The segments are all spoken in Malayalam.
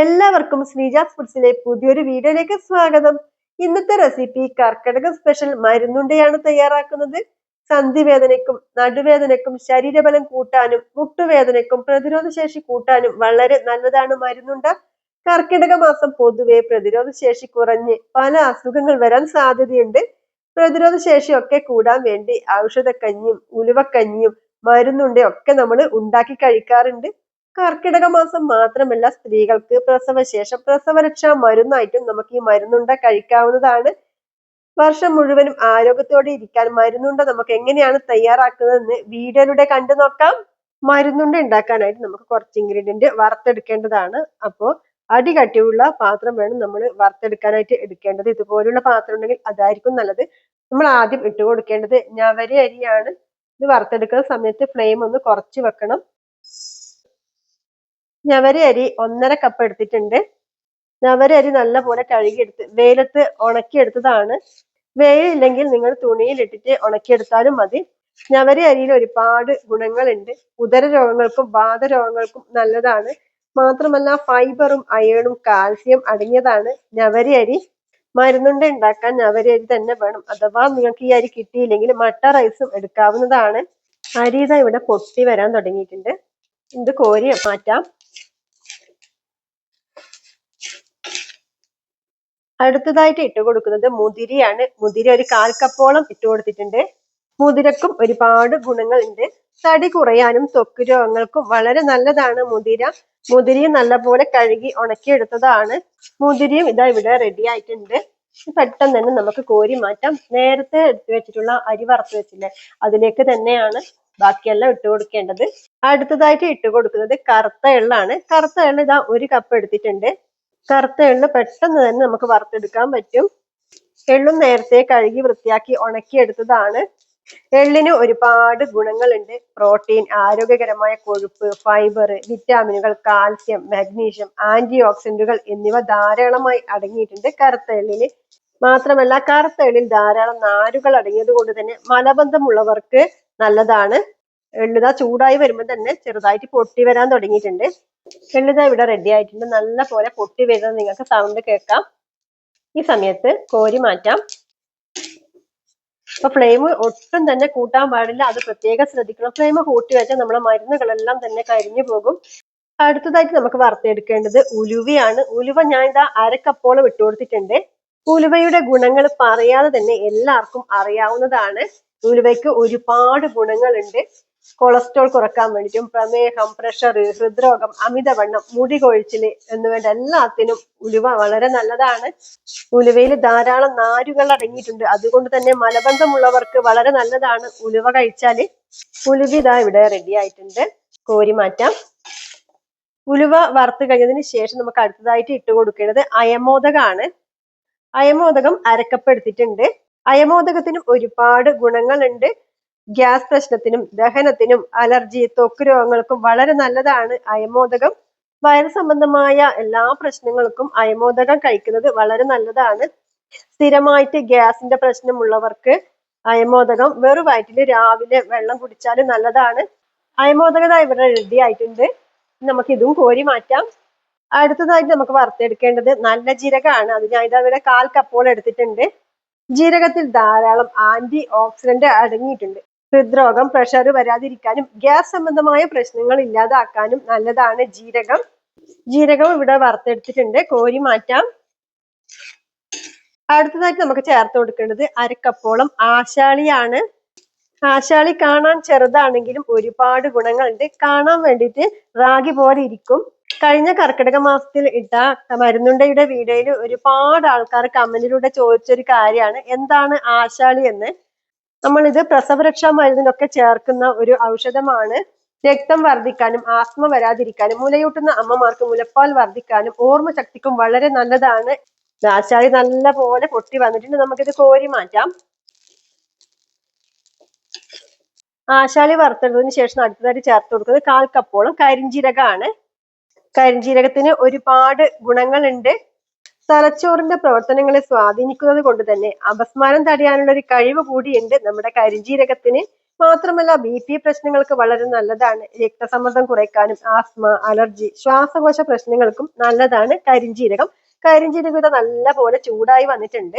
എല്ലാവർക്കും ശ്രീജാസ് ഫുഡ്സിലെ പുതിയൊരു വീഡിയോയിലേക്ക് സ്വാഗതം. ഇന്നത്തെ റെസിപ്പി കർക്കിടക സ്പെഷ്യൽ മരുന്നുണ്ടയാണ് തയ്യാറാക്കുന്നത്. സന്ധിവേദനയ്ക്കും നടുവേദനയ്ക്കും ശരീരബലം കൂട്ടാനും മുട്ടുവേദനയ്ക്കും പ്രതിരോധ ശേഷി കൂട്ടാനും വളരെ നല്ലതാണ് മരുന്നുണ്ട. കർക്കിടക മാസം പൊതുവെ പ്രതിരോധ ശേഷി കുറഞ്ഞ് പല അസുഖങ്ങൾ വരാൻ സാധ്യതയുണ്ട്. പ്രതിരോധ ശേഷിയൊക്കെ കൂടാൻ വേണ്ടി ഔഷധക്കഞ്ഞിയും ഉലുവക്കഞ്ഞിയും മരുന്നുണ്ടയും ഒക്കെ നമ്മൾ ഉണ്ടാക്കി കഴിക്കാറുണ്ട്. കർക്കിടക മാസം മാത്രമല്ല സ്ത്രീകൾക്ക് പ്രസവശേഷം പ്രസവരക്ഷാ മരുന്നായിട്ടും നമുക്ക് ഈ മരുന്നുണ്ട കഴിക്കാവുന്നതാണ്. വർഷം മുഴുവനും ആരോഗ്യത്തോടെ ഇരിക്കാൻ മരുന്നുണ്ട നമുക്ക് എങ്ങനെയാണ് തയ്യാറാക്കുന്നതെന്ന് വീഡിയോയിലൂടെ കണ്ടു നോക്കാം. മരുന്നുണ്ട ഉണ്ടാക്കാനായിട്ട് നമുക്ക് കുറച്ച് ഇൻഗ്രീഡിയന്റ് വറുത്തെടുക്കേണ്ടതാണ്. അപ്പോൾ അടി കട്ടിയുള്ള പാത്രം വേണം നമ്മൾ വറുത്തെടുക്കാനായിട്ട് എടുക്കേണ്ടത്. ഇതുപോലുള്ള പാത്രം ഉണ്ടെങ്കിൽ അതായിരിക്കും നല്ലത്. നമ്മൾ ആദ്യം ഇട്ട് കൊടുക്കേണ്ടത് ഞവരി അരിയാണ്. ഇത് വറുത്തെടുക്കുന്ന സമയത്ത് ഫ്ലെയിം ഒന്ന് കുറച്ച് വെക്കണം. ഞവര അരി ഒന്നര കപ്പ് എടുത്തിട്ടുണ്ട്. ഞവര അരി നല്ലപോലെ കഴുകിയെടുത്ത് വെയിലത്ത് ഉണക്കിയെടുത്തതാണ്. വെയിലില്ലെങ്കിൽ നിങ്ങൾ തുണിയിൽ ഇട്ടിട്ട് ഉണക്കിയെടുത്താലും മതി. ഞവര അരിയിൽ ഒരുപാട് ഗുണങ്ങളുണ്ട്. ഉദര രോഗങ്ങൾക്കും വാതരോഗങ്ങൾക്കും നല്ലതാണ്. മാത്രമല്ല ഫൈബറും അയേണും കാൽസ്യം അടങ്ങിയതാണ് ഞവര അരി. മരുന്നുണ്ട ഉണ്ടാക്കാൻ ഞവര അരി തന്നെ വേണം. അഥവാ നിങ്ങൾക്ക് ഈ അരി കിട്ടിയില്ലെങ്കിൽ മട്ട റൈസും എടുക്കാവുന്നതാണ്. അരി ഇവിടെ പൊട്ടി വരാൻ തുടങ്ങിയിട്ടുണ്ട്. ഇത് കോരി മാറ്റാം. അടുത്തതായിട്ട് ഇട്ട് കൊടുക്കുന്നത് മുതിരിയാണ് മുതിരി ഒരു കാൽ കപ്പോളം ഇട്ട് കൊടുത്തിട്ടുണ്ട്. മുതിരക്കും ഒരുപാട് ഗുണങ്ങൾ ഉണ്ട് തടി കുറയാനും ത്വക്ക് രോഗങ്ങൾക്കും വളരെ നല്ലതാണ് മുതിര മുതിരിയും നല്ലപോലെ കഴുകി ഉണക്കിയെടുത്തതാണ്. മുതിരിയും ഇതാ ഇവിടെ റെഡി ആയിട്ടുണ്ട്. പെട്ടെന്ന് തന്നെ നമുക്ക് കോരി മാറ്റാം. നേരത്തെ എടുത്തു വെച്ചിട്ടുള്ള അരി വറുത്ത് വെച്ചില്ലേ അതിലേക്ക് തന്നെയാണ് ബാക്കിയെല്ലാം ഇട്ട് കൊടുക്കേണ്ടത്. അടുത്തതായിട്ട് ഇട്ട് കൊടുക്കുന്നത് കറുത്ത എള്ളാണ്. കറുത്ത എള്ള ഇതാ ഒരു കപ്പ് എടുത്തിട്ടുണ്ട്. കറുത്ത എള്ള് പെട്ടെന്ന് തന്നെ നമുക്ക് വറുത്തെടുക്കാൻ പറ്റും. എള്ളും നേരത്തെ കഴുകി വൃത്തിയാക്കി ഉണക്കിയെടുത്തതാണ്. എള്ളിന് ഒരുപാട് ഗുണങ്ങളുണ്ട്. പ്രോട്ടീൻ ആരോഗ്യകരമായ കൊഴുപ്പ് ഫൈബർ വിറ്റാമിനുകൾ കാൽസ്യം മാഗ്നീഷ്യം ആന്റി ഓക്സിഡന്റുകൾ എന്നിവ ധാരാളമായി അടങ്ങിയിട്ടുണ്ട് കറുത്ത എള്ളിന് മാത്രമല്ല കറുത്ത എള്ളിൽ ധാരാളം നാരുകൾ അടങ്ങിയത് കൊണ്ട് തന്നെ മലബന്ധമുള്ളവർക്ക് നല്ലതാണ്. എള്ളുത ചൂടായി വരുമ്പോൾ തന്നെ ചെറുതായിട്ട് പൊട്ടി വരാൻ തുടങ്ങിയിട്ടുണ്ട്. എള്ളുത ഇവിടെ റെഡി ആയിട്ടുണ്ട്. നല്ല പോലെ പൊട്ടി വരുന്നത് നിങ്ങൾക്ക് സൗണ്ട് കേൾക്കാം. ഈ സമയത്ത് കോരി മാറ്റാം. അപ്പൊ ഫ്ലെയിം ഒട്ടും തന്നെ കൂട്ടാൻ പാടില്ല. അത് പ്രത്യേകം ശ്രദ്ധിക്കണം. ഫ്ലെയിം കൂട്ടി വെച്ചാൽ നമ്മളെ മരുന്നുകളെല്ലാം തന്നെ കരിഞ്ഞു പോകും. അടുത്തതായിട്ട് നമുക്ക് വറുത്തെടുക്കേണ്ടത് ഉലുവയാണ്. ഉലുവ ഞാൻ ഇതാ അരക്കപ്പോളം ഇട്ട് കൊടുത്തിട്ടുണ്ട്. ഉലുവയുടെ ഗുണങ്ങൾ പറയാതെ തന്നെ എല്ലാവർക്കും അറിയാവുന്നതാണ്. ഉലുവയ്ക്ക് ഒരുപാട് ഗുണങ്ങളുണ്ട്. കൊളസ്ട്രോൾ കുറയ്ക്കാൻ വേണ്ടിയിട്ടും പ്രമേഹം പ്രഷർ ഹൃദ്രോഗം അമിതവണ്ണം മുടി കൊഴിച്ചിൽ എന്നുവേണ്ട എല്ലാത്തിനും ഉലുവ വളരെ നല്ലതാണ്. ഉലുവയിൽ ധാരാളം നാരുകൾ അടങ്ങിയിട്ടുണ്ട്. അതുകൊണ്ട് തന്നെ മലബന്ധമുള്ളവർക്ക് വളരെ നല്ലതാണ് ഉലുവ കഴിച്ചാൽ ഉലുവ ഇതാ ഇവിടെ റെഡി ആയിട്ടുണ്ട്. കോരി മാറ്റാം. ഉലുവ വറുത്ത് കഴിഞ്ഞതിന് ശേഷം നമുക്ക് അടുത്തതായിട്ട് ഇട്ട് കൊടുക്കേണ്ടത് അയമോദകമാണ്. അയമോദകം അരക്കപ്പെടുത്തിയിട്ടുണ്ട് അയമോദകത്തിനും ഒരുപാട് ഗുണങ്ങളുണ്ട്. ഗ്യാസ് പ്രശ്നത്തിനും ദഹനത്തിനും അലർജി ത്വക്ക് രോഗങ്ങൾക്കും വളരെ നല്ലതാണ് അയമോദകം. വയറ് സംബന്ധമായ എല്ലാ പ്രശ്നങ്ങൾക്കും അയമോദകം കഴിക്കുന്നത് വളരെ നല്ലതാണ്. സ്ഥിരമായിട്ട് ഗ്യാസിന്റെ പ്രശ്നമുള്ളവർക്ക് അയമോദകം വെറു വയറ്റിൽ രാവിലെ വെള്ളം കുടിച്ചാൽ നല്ലതാണ്. അയമോദകത ഇവിടെ റെഡി ആയിട്ടുണ്ട്. നമുക്ക് ഇതും കോരി മാറ്റാം. അടുത്തതായിട്ട് നമുക്ക് വറുത്തെടുക്കേണ്ടത് നല്ല ജീരകമാണ്. അത് ഞാൻ ഇതവിടെ കാൽ കപ്പോൾ എടുത്തിട്ടുണ്ട്. ജീരകത്തിൽ ധാരാളം ആന്റി ഓക്സിഡന്റ് അടങ്ങിയിട്ടുണ്ട്. ഹൃദ്രോഗം പ്രഷർ വരാതിരിക്കാനും ഗ്യാസ് സംബന്ധമായ പ്രശ്നങ്ങൾ ഇല്ലാതാക്കാനും നല്ലതാണ് ജീരകം. ജീരകം ഇവിടെ വറുത്തെടുത്തിട്ടുണ്ട്. കോരി മാറ്റാം. അടുത്തതായിട്ട് നമുക്ക് ചേർത്ത് കൊടുക്കേണ്ടത് അരക്കപ്പോളം ആശാളിയാണ്. ആശാളി കാണാൻ ചെറുതാണെങ്കിലും ഒരുപാട് ഗുണങ്ങളുണ്ട്. കാണാൻ വേണ്ടിയിട്ട് റാഗി പോലെ ഇരിക്കും. കഴിഞ്ഞ കർക്കിടക മാസത്തിൽ ഇട്ട മരുന്നുണ്ടയുടെ വീഡിയോയിൽ ഒരുപാട് ആൾക്കാർ കമന്റിലൂടെ ചോദിച്ചൊരു കാര്യമാണ്. എന്താണ് ആശാളി എന്ന്? നമ്മൾ ഇത് പ്രസവരക്ഷാ മരുന്നിനൊക്കെ ചേർക്കുന്ന ഒരു ഔഷധമാണ്. രക്തം വർദ്ധിക്കാനും ആസ്മ വരാതിരിക്കാനും മുലയൂട്ടുന്ന അമ്മമാർക്ക് മുലപ്പാൽ വർദ്ധിക്കാനും ഓർമ്മ ശക്തിക്കും വളരെ നല്ലതാണ്. ആശാരി നല്ല പോലെ പൊട്ടി വന്നിട്ടുണ്ട്. നമുക്കിത് കോരി മാറ്റാം. ആശാളി വറുത്തെടുത്തതിന് ശേഷം അടുത്തതായിട്ട് ചേർത്ത് കൊടുക്കുന്നത് കാൽ കപ്പോളം കരിഞ്ജീരകമാണ് കരിഞ്ജീരകത്തിന് ഒരുപാട് ഗുണങ്ങളുണ്ട്. തലച്ചോറിന്റെ പ്രവർത്തനങ്ങളെ സ്വാധീനിക്കുന്നത് കൊണ്ട് തന്നെ അപസ്മാരം തടയാനുള്ള ഒരു കഴിവ് കൂടിയുണ്ട് നമ്മുടെ കരിഞ്ജീരകത്തിന് മാത്രമല്ല ബി പി പ്രശ്നങ്ങൾക്ക് വളരെ നല്ലതാണ്. രക്തസമ്മർദ്ദം കുറയ്ക്കാനും ആസ്മ അലർജി ശ്വാസകോശ പ്രശ്നങ്ങൾക്കും നല്ലതാണ് കരിഞ്ജീരകം കരിഞ്ജീരകം ഇവിടെ നല്ല പോലെ ചൂടായി വന്നിട്ടുണ്ട്.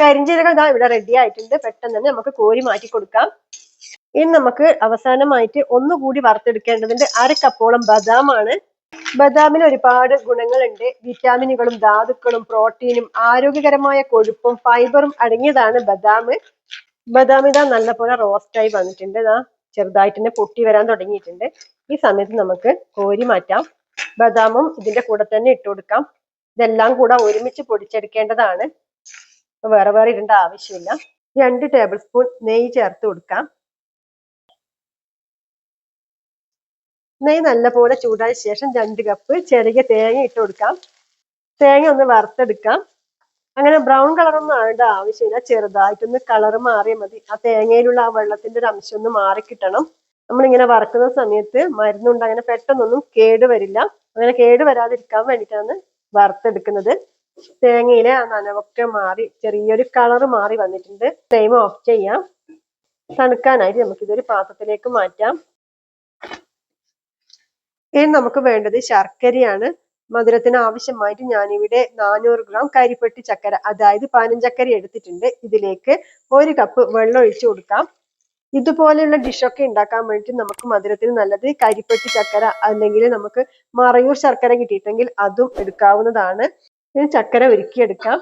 കരിഞ്ജീരകം ഇതാ ഇവിടെ റെഡി ആയിട്ടുണ്ട്. പെട്ടെന്ന് തന്നെ നമുക്ക് കോരി മാറ്റി കൊടുക്കാം. ഇനി നമുക്ക് അവസാനമായിട്ട് ഒന്നുകൂടി വറുത്തെടുക്കേണ്ടതുണ്ട്. അര കപ്പോളം ബദാമാണ്. ബദാമിന് ഒരുപാട് ഗുണങ്ങളുണ്ട്. വിറ്റാമിനുകളും ധാതുക്കളും പ്രോട്ടീനും ആരോഗ്യകരമായ കൊഴുപ്പും ഫൈബറും അടങ്ങിയതാണ് ബദാം. ബദാം ഇതാ നല്ലപോലെ റോസ്റ്റായി വന്നിട്ടുണ്ട്. ഇതാ ചെറുതായിട്ട് തന്നെ പൊട്ടി വരാൻ തുടങ്ങിയിട്ടുണ്ട്. ഈ സമയത്ത് നമുക്ക് കോരി മാറ്റാം. ബദാമും ഇതിന്റെ കൂടെ തന്നെ ഇട്ട് കൊടുക്കാം. ഇതെല്ലാം കൂടെ ഒരുമിച്ച് പൊടിച്ചെടുക്കേണ്ടതാണ്. വേറെ വേറെ ഇടേണ്ട ആവശ്യമില്ല. രണ്ട് ടേബിൾ സ്പൂൺ നെയ്യ് ചേർത്ത് കൊടുക്കാം. നെയ്യ് നല്ലപോലെ ചൂടായ ശേഷം രണ്ട് കപ്പ് ചെറിയ തേങ്ങ ഇട്ട് കൊടുക്കാം. തേങ്ങ ഒന്ന് വറുത്തെടുക്കാം. അങ്ങനെ ബ്രൗൺ കളറൊന്നും ആവേണ്ട ആവശ്യമില്ല. ചെറുതായിട്ടൊന്ന് കളർ മാറിയാൽ മതി. ആ തേങ്ങയിലുള്ള ആ വെള്ളത്തിന്റെ ഒരു അംശം ഒന്ന് മാറിക്കിട്ടണം നമ്മളിങ്ങനെ വറുക്കുന്ന സമയത്ത് മരുന്നുണ്ട്. അങ്ങനെ പെട്ടെന്നൊന്നും കേട് വരില്ല. അങ്ങനെ കേട് വരാതിരിക്കാൻ വേണ്ടിയിട്ടാണ് വറുത്തെടുക്കുന്നത്. തേങ്ങയിലെ ആ നനവൊക്കെ മാറി ചെറിയൊരു കളർ മാറി വന്നിട്ടുണ്ട്. ഫ്ലെയിം ഓഫ് ചെയ്യാം. തണുക്കാനായിട്ട് നമുക്കിതൊരു പാത്രത്തിലേക്ക് മാറ്റാം. ഇനി നമുക്ക് വേണ്ടത് ശർക്കരയാണ്. മധുരത്തിന് ആവശ്യമായിട്ട് ഞാനിവിടെ നാനൂറ് ഗ്രാം കരിപ്പെട്ടി ചക്കര അതായത് പനഞ്ചക്കര എടുത്തിട്ടുണ്ട്. ഇതിലേക്ക് ഒരു കപ്പ് വെള്ളം ഒഴിച്ചു കൊടുക്കാം. ഇതുപോലെയുള്ള ഡിഷൊക്കെ ഉണ്ടാക്കാൻ വേണ്ടി നമുക്ക് മധുരത്തിന് നല്ലത് കരിപ്പെട്ടി ചക്കര അല്ലെങ്കിൽ നമുക്ക് മറയൂർ ശർക്കര കിട്ടിയിട്ടെങ്കിൽ അതും എടുക്കാവുന്നതാണ്. ഇനി ചക്കര ഉരുക്കിയെടുക്കാം.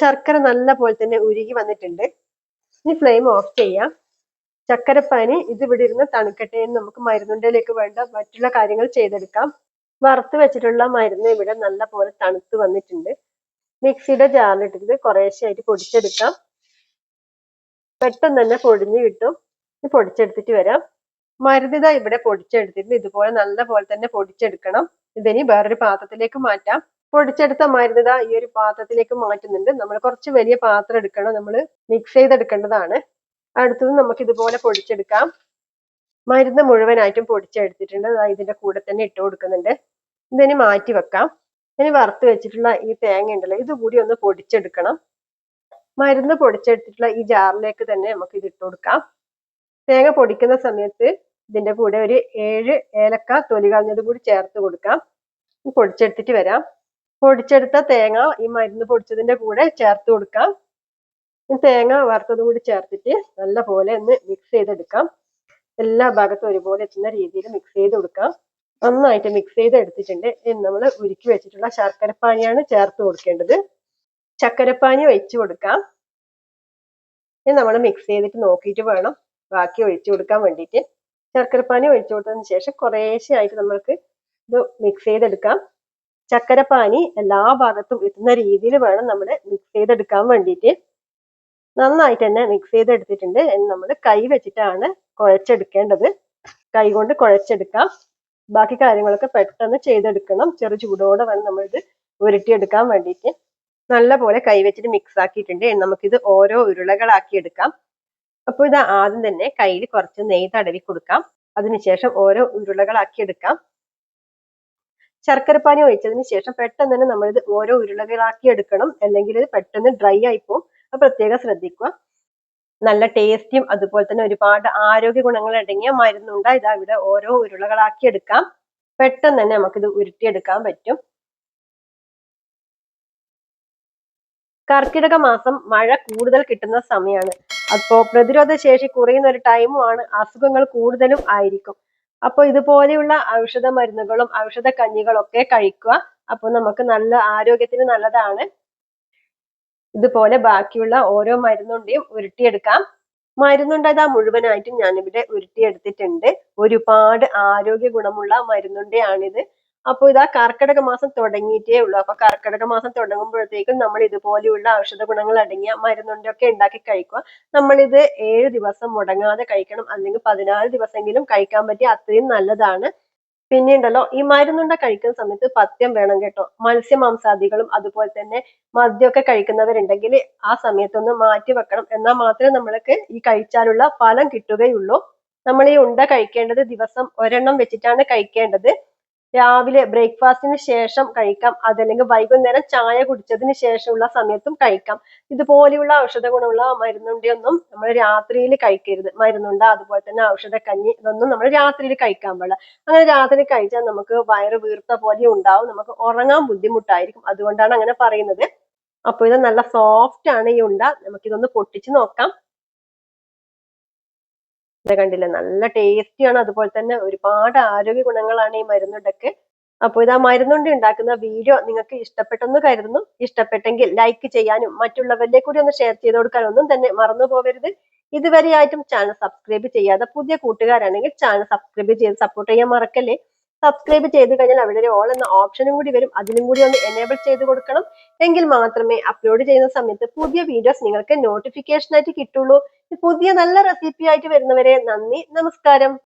ശർക്കര നല്ല പോലെ തന്നെ ഉരുകി വന്നിട്ടുണ്ട്. ഇനി ഫ്ലെയിം ഓഫ് ചെയ്യാം. ചക്കരപ്പാനി ഇത് ഇവിടെ ഇരുന്ന് തണുക്കട്ടെ എന്ന് നമുക്ക് മരുന്നുണ്ടയിലേക്ക് വേണ്ട മറ്റുള്ള കാര്യങ്ങൾ ചെയ്തെടുക്കാം. വറുത്ത് വെച്ചിട്ടുള്ള മരുന്ന് ഇവിടെ നല്ല പോലെ തണുത്ത് വന്നിട്ടുണ്ട്. മിക്സിയുടെ ജാറിലിട്ടിട്ട് കുറേശ്ശെയായിട്ട് പൊടിച്ചെടുക്കാം. പെട്ടെന്ന് തന്നെ പൊടിഞ്ഞു കിട്ടും. ഇത് പൊടിച്ചെടുത്തിട്ട് വരാം. മരുന്നിത ഇവിടെ പൊടിച്ചെടുത്തിട്ടുണ്ട്. ഇതുപോലെ നല്ല പോലെ തന്നെ പൊടിച്ചെടുക്കണം. ഇതിനി വേറൊരു പാത്രത്തിലേക്ക് മാറ്റാം. പൊടിച്ചെടുത്ത മരുന്നിത ഈ ഒരു പാത്രത്തിലേക്ക് മാറ്റുന്നുണ്ട്. നമ്മൾ കുറച്ച് വലിയ പാത്രം എടുക്കണം. നമ്മൾ മിക്സ് ചെയ്തെടുക്കേണ്ടതാണ്. അടുത്തത് നമുക്ക് ഇതുപോലെ പൊടിച്ചെടുക്കാം. മരുന്ന് മുഴുവനായിട്ടും പൊടിച്ചെടുത്തിട്ടുണ്ട്. അതാ ഇതിന്റെ കൂടെ തന്നെ ഇട്ട് കൊടുക്കുന്നുണ്ട്. ഇതിന് മാറ്റി വെക്കാം. ഇനി വറുത്ത് വെച്ചിട്ടുള്ള ഈ തേങ്ങ ഉണ്ടല്ലോ ഇത് കൂടി ഒന്ന് പൊടിച്ചെടുക്കണം. മരുന്ന് പൊടിച്ചെടുത്തിട്ടുള്ള ഈ ജാറിലേക്ക് തന്നെ നമുക്ക് ഇത് ഇട്ട് കൊടുക്കാം. തേങ്ങ പൊടിക്കുന്ന സമയത്ത് ഇതിന്റെ കൂടെ ഒരു ഏഴ് ഏലക്ക തൊലി കളഞ്ഞത് കൂടി ചേർത്ത് കൊടുക്കാം. പൊടിച്ചെടുത്തിട്ട് വരാം. പൊടിച്ചെടുത്ത തേങ്ങ ഈ മരുന്ന് പൊടിച്ചതിന്റെ കൂടെ ചേർത്ത് കൊടുക്കാം. തേങ്ങ വറുത്തത് കൂടി ചേർത്തിട്ട് നല്ല പോലെ ഒന്ന് മിക്സ് ചെയ്തെടുക്കാം. എല്ലാ ഭാഗത്തും ഒരുപോലെ എത്തുന്ന രീതിയിൽ മിക്സ് ചെയ്ത് കൊടുക്കാം. നന്നായിട്ട് മിക്സ് ചെയ്ത് എടുത്തിട്ടുണ്ട് ഇനി നമ്മൾ ഉരുക്കി വെച്ചിട്ടുള്ള ശർക്കരപ്പാനിയാണ് ചേർത്ത് കൊടുക്കേണ്ടത്. ചക്കരപ്പാനി ഒഴിച്ചു കൊടുക്കാം. ഇനി നമ്മൾ മിക്സ് ചെയ്തിട്ട് നോക്കിയിട്ട് വേണം ബാക്കി ഒഴിച്ചു കൊടുക്കാൻ വേണ്ടിയിട്ട്. ശർക്കരപ്പാനി ഒഴിച്ചു കൊടുത്തതിന് ശേഷം കുറേശ്ശെ ആയിട്ട് നമ്മൾക്ക് ഇത് മിക്സ് ചെയ്തെടുക്കാം. പാനി എല്ലാ ഭാഗത്തും എത്തുന്ന രീതിയിൽ വേണം നമ്മൾ മിക്സ് ചെയ്തെടുക്കാൻ വേണ്ടിയിട്ട്. നന്നായിട്ട് തന്നെ മിക്സ് ചെയ്തെടുത്തിട്ടുണ്ട് നമ്മൾ കൈ വെച്ചിട്ടാണ് കുഴച്ചെടുക്കേണ്ടത്. കൈ കൊണ്ട് കുഴച്ചെടുക്കാം. ബാക്കി കാര്യങ്ങളൊക്കെ പെട്ടെന്ന് ചെയ്തെടുക്കണം. ചെറു ചൂടോടെ വേണം നമ്മളിത് ഉരുട്ടിയെടുക്കാൻ വേണ്ടിയിട്ട്. നല്ല പോലെ കൈ വെച്ചിട്ട് മിക്സ് ആക്കിയിട്ടുണ്ട്. നമുക്കിത് ഓരോ ഉരുളകളാക്കി എടുക്കാം അപ്പോൾ ഇത് ആദ്യം തന്നെ കയ്യിൽ കുറച്ച് നെയ്യ് തടവി കൊടുക്കാം. അതിനുശേഷം ഓരോ ഉരുളകളാക്കി എടുക്കാം ശർക്കരപ്പാനി ഒഴിച്ചതിന് ശേഷം പെട്ടെന്ന് തന്നെ നമ്മളിത് ഓരോ ഉരുളകളാക്കി എടുക്കണം അല്ലെങ്കിൽ ഇത് പെട്ടെന്ന് ഡ്രൈ ആയി അത് പ്രത്യേകം ശ്രദ്ധിക്കുക. നല്ല ടേസ്റ്റിയും അതുപോലെ തന്നെ ഒരുപാട് ആരോഗ്യ ഗുണങ്ങൾ അടങ്ങിയ മരുന്നുണ്ട്. ഇതാ ഇവിടെ ഓരോ ഉരുളകളാക്കി എടുക്കാം. പെട്ടെന്ന് തന്നെ നമുക്കിത് ഉരുട്ടിയെടുക്കാൻ പറ്റും. കർക്കിടക മാസം മഴ കൂടുതൽ കിട്ടുന്ന സമയമാണ് അപ്പോ പ്രതിരോധ ശേഷി കുറയുന്ന ഒരു ടൈമുമാണ് അസുഖങ്ങൾ കൂടുതലും ആയിരിക്കും. അപ്പോൾ ഇതുപോലെയുള്ള ഔഷധ മരുന്നുകളും ഔഷധ കഞ്ഞികളൊക്കെ കഴിക്കുക. അപ്പോൾ നമുക്ക് നല്ല ആരോഗ്യത്തിന് നല്ലതാണ്. ഇതുപോലെ ബാക്കിയുള്ള ഓരോ മരുന്നുണ്ടെയും ഉരുട്ടിയെടുക്കാം. മരുന്നുണ്ട ഇതാ മുഴുവനായിട്ടും ഞാനിവിടെ ഉരുട്ടിയെടുത്തിട്ടുണ്ട്. ഒരുപാട് ആരോഗ്യ ഗുണമുള്ള മരുന്നുണ്ടയാണിത്. അപ്പോൾ ഇതാ കർക്കിടക മാസം തുടങ്ങിയിട്ടേ ഉള്ളൂ. അപ്പൊ കർക്കിടക മാസം തുടങ്ങുമ്പോഴത്തേക്കും നമ്മൾ ഇതുപോലെയുള്ള ഔഷധ ഗുണങ്ങൾ അടങ്ങിയ മരുന്നുണ്ടൊക്കെ ഉണ്ടാക്കി കഴിക്കുക. നമ്മളിത് ഏഴ് ദിവസം മുടങ്ങാതെ കഴിക്കണം. അല്ലെങ്കിൽ പതിനാല് ദിവസമെങ്കിലും കഴിക്കാൻ പറ്റിയ അത്രയും നല്ലതാണ്. പിന്നെ ഉണ്ടല്ലോ ഈ മരുന്നുണ്ട കഴിക്കുന്ന സമയത്ത് പഥ്യം വേണം കേട്ടോ. മത്സ്യമാംസാദികളും അതുപോലെ തന്നെ മദ്യമൊക്കെ കഴിക്കുന്നവരുണ്ടെങ്കിൽ ആ സമയത്തൊന്ന് മാറ്റി വെക്കണം. എന്നാൽ മാത്രമേ നമ്മൾക്ക് ഈ കഴിച്ചാലുള്ള ഫലം കിട്ടുകയുള്ളൂ. നമ്മൾ ഈ ഉണ്ട കഴിക്കേണ്ടത് ദിവസം ഒരെണ്ണം വെച്ചിട്ടാണ് കഴിക്കേണ്ടത്. രാവിലെ ബ്രേക്ക്ഫാസ്റ്റിന് ശേഷം കഴിക്കാം. അതല്ലെങ്കിൽ വൈകുന്നേരം ചായ കുടിച്ചതിന് ശേഷമുള്ള സമയത്തും കഴിക്കാം. ഇതുപോലെയുള്ള ഔഷധ ഗുണമുള്ള മരുന്നുണ്ടിയൊന്നും നമ്മൾ രാത്രിയിൽ കഴിക്കരുത്. മരുന്നുണ്ട അതുപോലെ തന്നെ ഔഷധ കഞ്ഞി ഇതൊന്നും നമ്മൾ രാത്രിയിൽ കഴിക്കാൻ പാടില്ല. അങ്ങനെ രാത്രി കഴിച്ചാൽ നമുക്ക് വയറ് വീർത്ത പോലെ ഉണ്ടാവും. നമുക്ക് ഉറങ്ങാൻ ബുദ്ധിമുട്ടായിരിക്കും. അതുകൊണ്ടാണ് അങ്ങനെ പറയുന്നത്. അപ്പൊ ഇത് നല്ല സോഫ്റ്റ് ആണ് ഈ ഉണ്ട. നമുക്കിതൊന്ന് പൊട്ടിച്ച് നോക്കാം. കണ്ടില്ലേ? നല്ല ടേസ്റ്റിയാണ്. അതുപോലെ തന്നെ ഒരുപാട് ആരോഗ്യ ഗുണങ്ങളാണ് ഈ മരുന്നുണ്ടൊക്കെ അപ്പോൾ ഇത് ആ ഉണ്ടാക്കുന്ന വീഡിയോ നിങ്ങൾക്ക് ഇഷ്ടപ്പെട്ടെന്ന് കരുതുന്നു. ഇഷ്ടപ്പെട്ടെങ്കിൽ ലൈക്ക് ചെയ്യാനും മറ്റുള്ളവരിലേക്ക് കൂടി ഒന്ന് ഷെയർ ചെയ്ത് കൊടുക്കാനും ഒന്നും തന്നെ മറന്നു പോകരുത് ഇതുവരെയായിട്ടും ചാനൽ സബ്സ്ക്രൈബ് ചെയ്യാതെ പുതിയ കൂട്ടുകാരാണെങ്കിൽ ചാനൽ സബ്സ്ക്രൈബ് ചെയ്ത് സപ്പോർട്ട് ചെയ്യാൻ മറക്കല്ലേ? സബ്സ്ക്രൈബ് ചെയ്ത് കഴിഞ്ഞാൽ അവിടെ ഒരു ഓൾ എന്ന ഓപ്ഷനും കൂടി വരും. അതിലും കൂടി ഒന്ന് എനേബിൾ ചെയ്ത് കൊടുക്കണം. എങ്കിൽ മാത്രമേ അപ്ലോഡ് ചെയ്യുന്ന സമയത്ത് പുതിയ വീഡിയോസ് നിങ്ങൾക്ക് നോട്ടിഫിക്കേഷൻ ആയിട്ട് കിട്ടുള്ളൂ. പുതിയ നല്ല റെസിപ്പി ആയിട്ട് വരുന്നവരെ നന്ദി നമസ്കാരം.